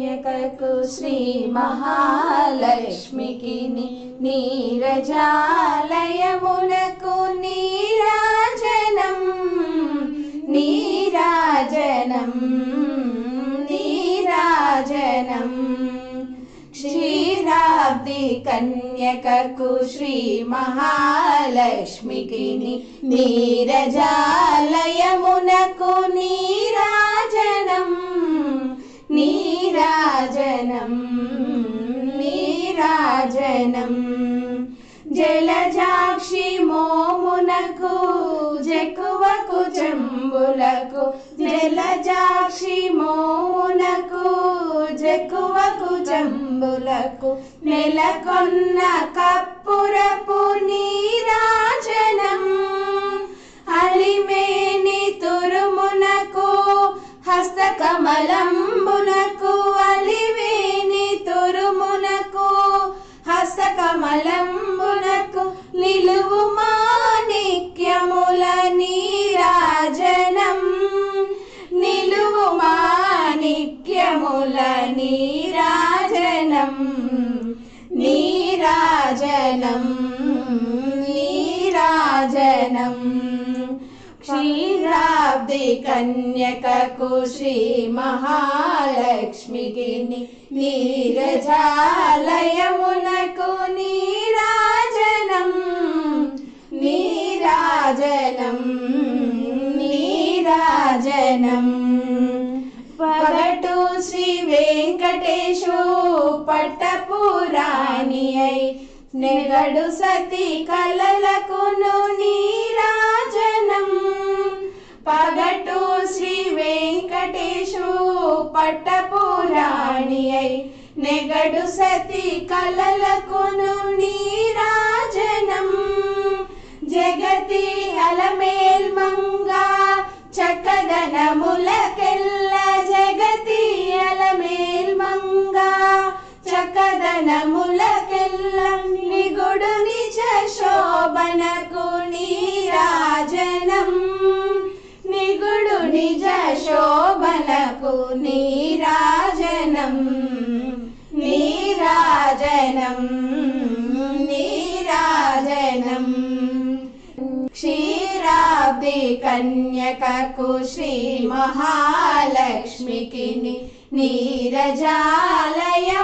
कन्यकुश्री महालक्ष्मिकिनि नीरजालय नीराजनम् नीराजनम् नीराजनम्। श्रीराब्दि श्रीमहालक्ष्मिकिनि नीरजालयमुनकु नीरा నీరాజనం జలజాక్షి మోమునకు జకువకు చెంబులకు జలజాక్షి మోమునకు జకువకు చెంబులకు నెలకొన్న కప్పురపు నీరాజనం. అలిమేని తురుమునకు హస్తకమలం जनम् नीराजनम् नीराजनम्। क्षीराब्धिकन्यककोश्रीमहालक्ष्मी नीरजालयमुनकु नीराजनम् नीराजनं नीराजनम्। శ్రీ వెంకటేశు పట్టపురాణి అయి నెగడు సతి కలలకును నీరాజనం పగటు శ్రీ వెంకటేశు పట్టపురాణి అయి నెగడు సతి కలలకును నీరాజనం జగతి అలమేల్మంగా చక్కదనములకెల్ల చక్కదనములకెల్ల నిగుడు నిజ శోభనకు నీరాజనం. నిగుడు నిజ శోభనకు నీరాజనం. నీరాజనం నీరాజనం. క్షీరాబ్ది కన్యకకు శ్రీ మహాలక్ష్మికి నీరజాలయ